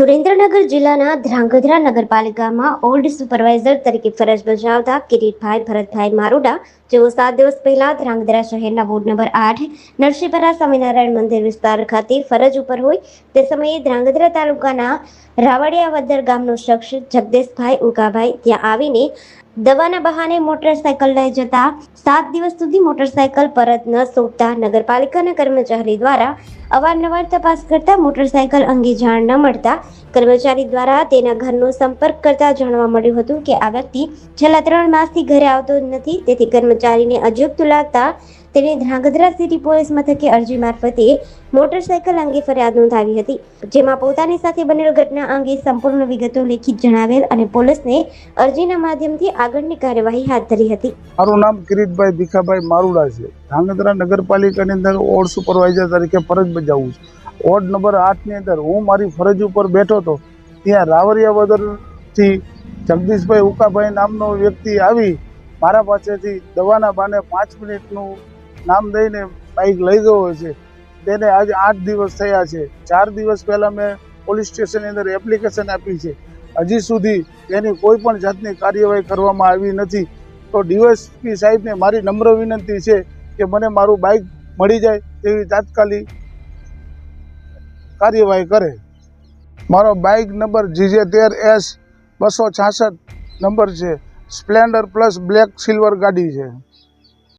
સુરેન્દ્રનગર જિલ્લાના ધ્રાંગધ્રા નગરપાલિકામાં old supervisor તરીકે ફરજ બજાવતા કિરીટભાઈ ભરતભાઈ મારુડા જેઓ સાત દિવસ પહેલા ધ્રાંગધ્રા શહેરના વોર્ડ નંબર આઠ નરસિંહપરા સ્વામિનારાયણ મંદિર વિસ્તાર ખાતે ફરજ ઉપર હોય તે સમયે ધ્રાંગધ્રા તાલુકાના રાવડિયાવદર ગામનો શખ્સ જગદેશભાઈ ઉકાભાઈ ત્યાં આવીને દવાના બહાને મોટરસાયકલ લઈ જતા સાત દિવસ સુધી મોટરસાયકલ પરત ન સોંપતા નગરપાલિકાના કર્મચારી દ્વારા અવારનવાર તપાસ કરતા મોટરસાયકલ અંગે જાણ ન મળતા કર્મચારી દ્વારા તેના ઘરનો સંપર્ક કરતા જાણવા મળ્યું હતું કે આ વ્યક્તિ છેલ્લા ત્રણ માસથી ઘરે આવતો નથી, તેથી કર્મચારીને અજુગતું લાગતા તેણે ધ્રાંગધ્રા સિટી પોલીસ મથકે અરજી મારફતે મોટરસાયકલ અંગે ફરિયાદ નોંધાવી હતી, જેમાં પોતાની સાથે બનેલ ઘટના અંગે સંપૂર્ણ વિગતો લેખિત જણાવેલ અને પોલીસને અરજીના માધ્યમથી આગળની કાર્યવાહી હાથ ધરી હતી. મારું નામ કિરીટભાઈ ભીખાભાઈ મારુડા છે. ધ્રાંગધ્રા નગરપાલિકાની અંદર ઓડ સુપરવાઇઝર તરીકે ફરજ બજાવું છું. વોર્ડ નંબર આઠની અંદર હું મારી ફરજ ઉપર બેઠો હતો, ત્યાં રાવરિયાવદરથી જગદીશભાઈ ઉકાભાઈ નામનો વ્યક્તિ આવી મારા પાસેથી દવાના બાને પાંચ મિનિટનું નામ દઈને બાઈક લઈ ગયો છે. તેને આજે આઠ દિવસ થયા છે. ચાર દિવસ પહેલાં મેં પોલીસ સ્ટેશનની અંદર એપ્લિકેશન આપી છે. હજી સુધી તેની કોઈ પણ જાતની કાર્યવાહી કરવામાં આવી નથી. તો ડીવાયસપી સાહેબને મારી નમ્ર વિનંતી છે કે મને મારું બાઇક મળી જાય તેવી તાત્કાલિક કાર્યવાહી કરે. મારો બાઇક નંબર જીજે તેર એસ બસો છાસઠ નંબર છે. સ્પ્લેન્ડર પ્લસ બ્લેક સિલ્વર ગાડી છે.